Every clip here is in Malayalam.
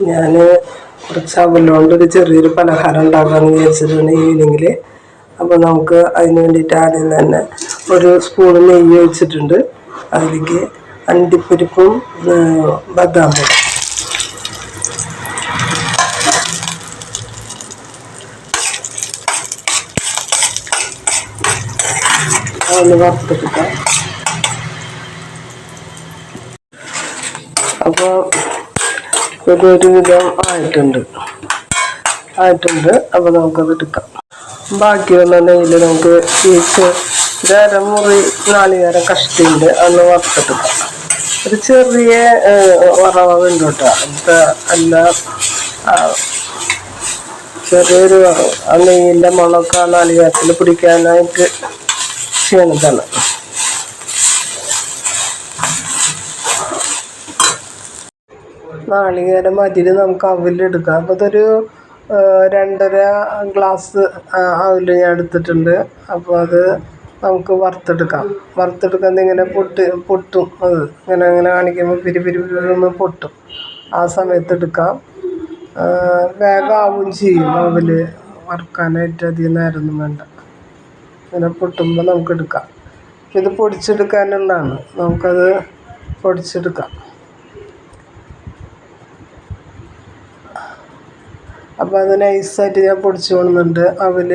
ഞാൻ കുറച്ച് അവലോണ്ടൊരു ചെറിയൊരു പലഹാരം ഉണ്ടാക്കാമെന്ന് വിചാരിച്ചിട്ടാണ് ഈവനിങ്ങിൽ അപ്പോൾ നമുക്ക് അതിന് വേണ്ടിയിട്ട് ആദ്യം തന്നെ ഒരു സ്പൂൺ നെയ്യ് ഒഴിച്ചിട്ടുണ്ട്. അതിലേക്ക് അണ്ടിപ്പരിപ്പും ബദാമും. അതൊന്ന് വറുത്തെടുക്കാം. അപ്പോൾ ഇതൊരു വിധം ആയിട്ടുണ്ട്. ആയിട്ടുണ്ട്. അപ്പോൾ നമുക്കത് എടുക്കാം. ബാക്കി വന്ന നെയ്യിൽ നമുക്ക് ഈ ചെ- ഒരു അരമുറി നാളികേരം കഷ്ടിയുണ്ട് അന്ന് വറുത്തെടുക്കാം ഒരു ചെറിയ വറവുണ്ട് കേട്ടോ. അത് അല്ല ചെറിയൊരു വറവ്. ആ നെയ്യിന്റെ മണമൊക്കെ ആ നാളികേരത്തിൽ പിടിക്കാനായിട്ട് ചെയ്യണതാണ്. നാളികേരം മാറ്റിയിട്ട് നമുക്ക് അവലെടുക്കാം. അപ്പോൾ അതൊരു രണ്ടര ഗ്ലാസ് അവിൽ ഞാൻ എടുത്തിട്ടുണ്ട്. അപ്പോൾ അത് നമുക്ക് വറുത്തെടുക്കാം. വറുത്തെടുക്കുന്നത് ഇങ്ങനെ പൊട്ട് പൊട്ടും അത്. ഇങ്ങനെ ഇങ്ങനെ കാണിക്കുമ്പോൾ പിരി പിരി പിരി ഒന്ന് പൊട്ടും. ആ സമയത്ത് എടുക്കാം. ആ, വേഗം ആവുകയും ചെയ്യും അവൽ വറുക്കാനായിട്ട് അധികം നേരമൊന്നും വേണ്ട. ഇങ്ങനെ പൊട്ടുമ്പോൾ നമുക്ക് എടുക്കാം. ഇത് പൊടിച്ചെടുക്കാനുള്ളതാണ്. നമുക്കത് പൊടിച്ചെടുക്കാം. അപ്പോൾ അത് നൈസായിട്ട് ഞാൻ പൊടിച്ചു കൊണ്ടുന്നുണ്ട് അവൽ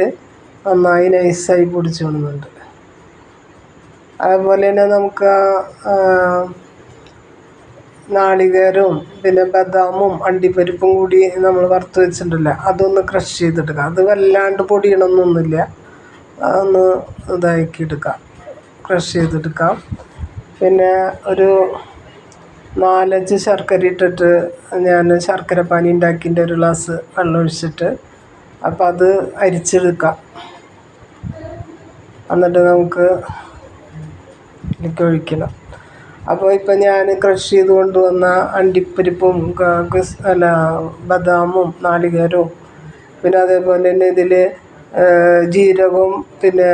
നന്നായി നൈസായി പൊടിച്ചു കൊണ്ടുന്നുണ്ട് അതുപോലെ തന്നെ നമുക്ക് നാളികേരവും പിന്നെ ബദാമും അണ്ടിപ്പരിപ്പും കൂടി നമ്മൾ വറുത്ത് വെച്ചിട്ടുണ്ടല്ലോ അതൊന്ന് ക്രഷ് ചെയ്തെടുക്കുക അത് വല്ലാണ്ട് പൊടിയണമെന്നൊന്നുമില്ല അതൊന്ന് ഇതാക്കി എടുക്കാം ക്രഷ് ചെയ്തെടുക്കാം. പിന്നെ ഒരു നാലഞ്ച് ശർക്കര ഇട്ടിട്ട് ഞാൻ ശർക്കര പാനി ഉണ്ടാക്കിന്റെ ഒരു ഗ്ലാസ് വെള്ളം ഒഴിച്ചിട്ട് അപ്പം അത് അരിച്ചെടുക്കാം. എന്നിട്ട് നമുക്ക് ഇതിലേക്ക് ഒഴിക്കണം. അപ്പോൾ ഇപ്പം ഞാൻ ക്രഷ് ചെയ്ത് കൊണ്ടുവന്ന അണ്ടിപ്പരിപ്പും അല്ല ബദാമും നാളികേരവും പിന്നെ അതേപോലെ തന്നെ ഇതിൽ ജീരകവും പിന്നെ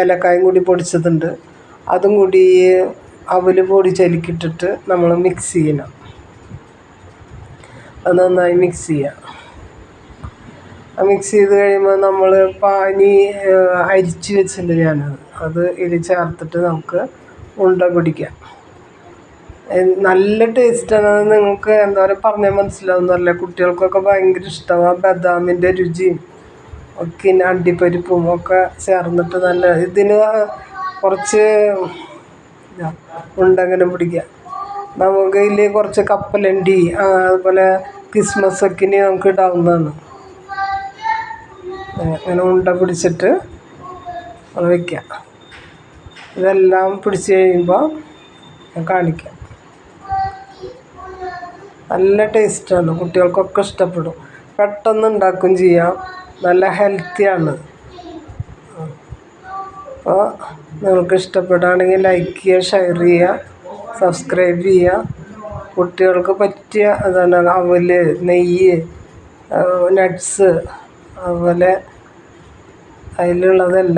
ഏലക്കായും കൂടി പൊടിച്ചതുണ്ട്. അതും കൂടി ഈ പൊടി ചലിക്കിട്ടിട്ട് നമ്മൾ മിക്സ് ചെയ്യണം. അത് നന്നായി മിക്സ് ചെയ്യാം. മിക്സ് ചെയ്ത് കഴിയുമ്പോൾ നമ്മൾ പാനി അരിച്ച് വെച്ചിട്ടുണ്ട് ഞാനത്. അത് ഇതിൽ ചേർത്തിട്ട് നമുക്ക് ഉണ്ട പിടിക്കാം. നല്ല ടേസ്റ്റാണ് അത് നിങ്ങൾക്ക് എന്താ പറയുക പറഞ്ഞാൽ മനസ്സിലാവുന്നറിയില്ല കുട്ടികൾക്കൊക്കെ ഭയങ്കര ഇഷ്ടമാണ് ബദാമിന്റെ രുചിയും ഒക്കെ അണ്ടിപ്പരിപ്പും ഒക്കെ ചേർന്നിട്ട് നല്ല ഇതിന് കുറച്ച് ഉണ്ടങ്ങനെ പിടിക്കുക നമുക്ക് ഇതിൽ കുറച്ച് കപ്പലണ്ടി അതുപോലെ ക്രിസ്മസ് ഒക്കെ ഇനി നമുക്ക് ഇടാവുന്നതാണ്. അങ്ങനെ ഉണ്ട പിടിച്ചിട്ട് അത് വയ്ക്കാം ഇതെല്ലാം പിടിച്ച് കഴിയുമ്പോൾ ഞാൻ കാണിക്കാം. നല്ല ടേസ്റ്റാണ് കുട്ടികൾക്കൊക്കെ ഇഷ്ടപ്പെടും. പെട്ടെന്ന് ഉണ്ടാക്കുകയും ചെയ്യാം. നല്ല ഹെൽത്തിയാണ്. അപ്പോൾ നിങ്ങൾക്ക് ഇഷ്ടപ്പെടുകയാണെങ്കിൽ ലൈക്ക് ചെയ്യുക ഷെയർ ചെയ്യുക സബ്സ്ക്രൈബ് ചെയ്യുക. കുട്ടികൾക്ക് പറ്റിയ അതാണ് അവൽ നെയ്യ് നട്ട്സ് അതുപോലെ അതിലുള്ളതെല്ലാം